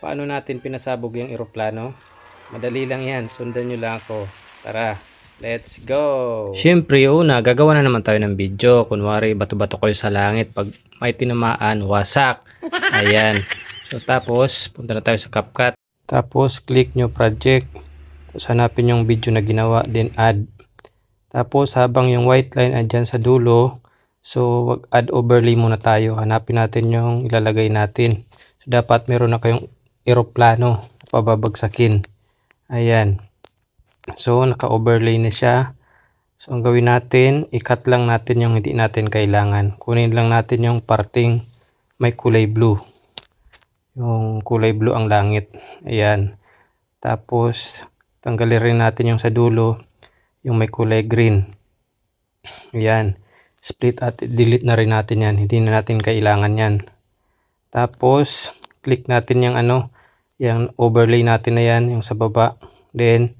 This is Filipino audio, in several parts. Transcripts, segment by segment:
paano natin pinasabog yung eroplano? Madali lang yan. Sundan nyo lang ako. Tara, let's go! Siyempre, una, gagawa na naman tayo ng video. Kunwari, bato-bato kayo sa langit. Pag may tinamaan, wasak. Ayan. So, tapos, punta na tayo sa CapCut. Tapos, click nyo project. Tapos, hanapin yung video na ginawa. Then, add. Tapos, habang yung white line andyan sa dulo, so, wag add overlay muna tayo. Hanapin natin yung ilalagay natin. So, dapat meron na kayong eroplano pababagsakin. Ayan. So, naka-overlay na siya. So, ang gawin natin, i-cut lang natin yung hindi natin kailangan. Kunin lang natin yung parting may kulay blue. Yung kulay blue ang langit. Ayan. Tapos, tanggalin rin natin yung sa dulo, yung may kulay green. Ayan. Split at delete na rin natin yan. Hindi na natin kailangan yan. Tapos, click natin yung ano, yung overlay natin na yan, yung sa baba. Then,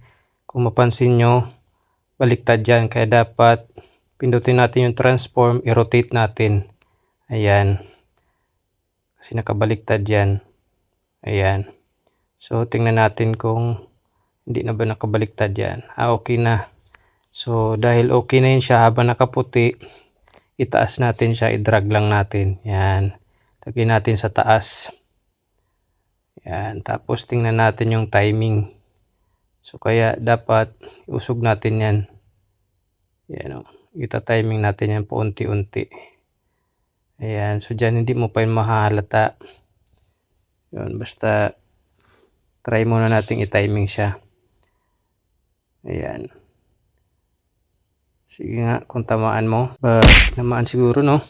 kung mapansin nyo, baliktad yan. Kaya dapat, pindutin natin yung transform, i-rotate natin. Ayan. Kasi nakabaliktad yan. Ayan. So, tingnan natin kung hindi na ba nakabaliktad yan. Ah, okay na. So, dahil okay na yun siya habang nakaputi, itaas natin siya, i-drag lang natin. Yan. Lagyan natin sa taas. Yan. Tapos, tingnan natin yung timing. So, kaya dapat usog natin yan. Yan o. Ita-timing natin yan po unti-unti. Ayan. So, dyan hindi mo pa yun mahahalata. Yun. Basta, try muna natin i-timing siya. Ayan. Sige nga, kung tamaan mo. Uh, tamaan siguro, no?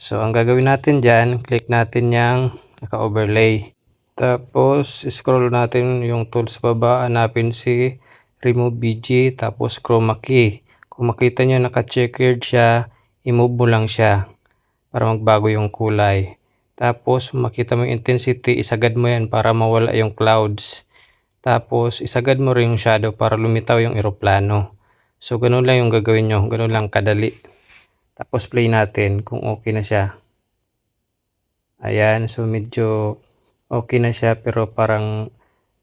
So, ang gagawin natin dyan, click natin yung naka-overlay. Tapos, scroll natin yung tool sa baba. Hanapin si Remove BG, tapos Chroma Key. Kung makita nyo naka-checkered siya, i-move mo lang siya para magbago yung kulay. Tapos, makita mo yung intensity, isagad mo yan para mawala yung clouds. Tapos, isagad mo rin yung shadow para lumitaw yung eroplano. So, ganun lang yung gagawin nyo. Ganun lang kadali. Tapos, play natin kung okay na siya. Ayan. So, medyo okay na siya pero parang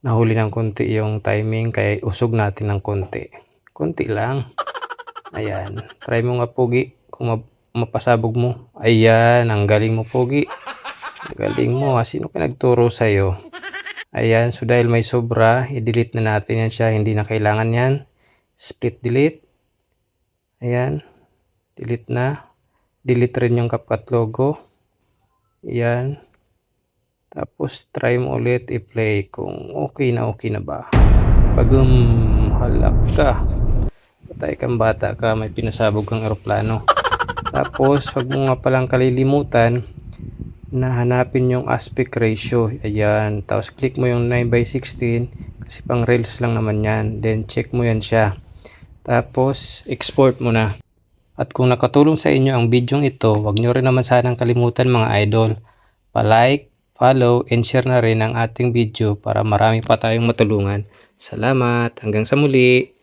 nahuli ng konti yung timing kaya usog natin ng konti. Konti lang. Ayan. Try mo nga, Pogi. Kung map mapasabog mo. Ayan. Ang galing mo, Pogi. Ang galing mo. Ha? Sino ka nagturo sa'yo? Ayan. So, dahil may sobra, i-delete na natin yan siya. Hindi na kailangan yan split delete ayan delete na delete rin yung CapCut logo ayan tapos try mo ulit i-play kung okay na okay na ba. Pagum halak ka. Patay kang bata ka may pinasabog kang eroplano. Tapos wag mo nga palang kalilimutan na hanapin yung aspect ratio. Ayan. Tapos click mo yung 9 by 16 kasi pang reels lang naman yan. Then check mo yan siya. Tapos, export mo na. At kung nakatulong sa inyo ang bidyong ito, huwag nyo rin naman sanang kalimutan mga idol. Pa-like, follow, and share na rin ang ating video para marami pa tayong matulungan. Salamat! Hanggang sa muli!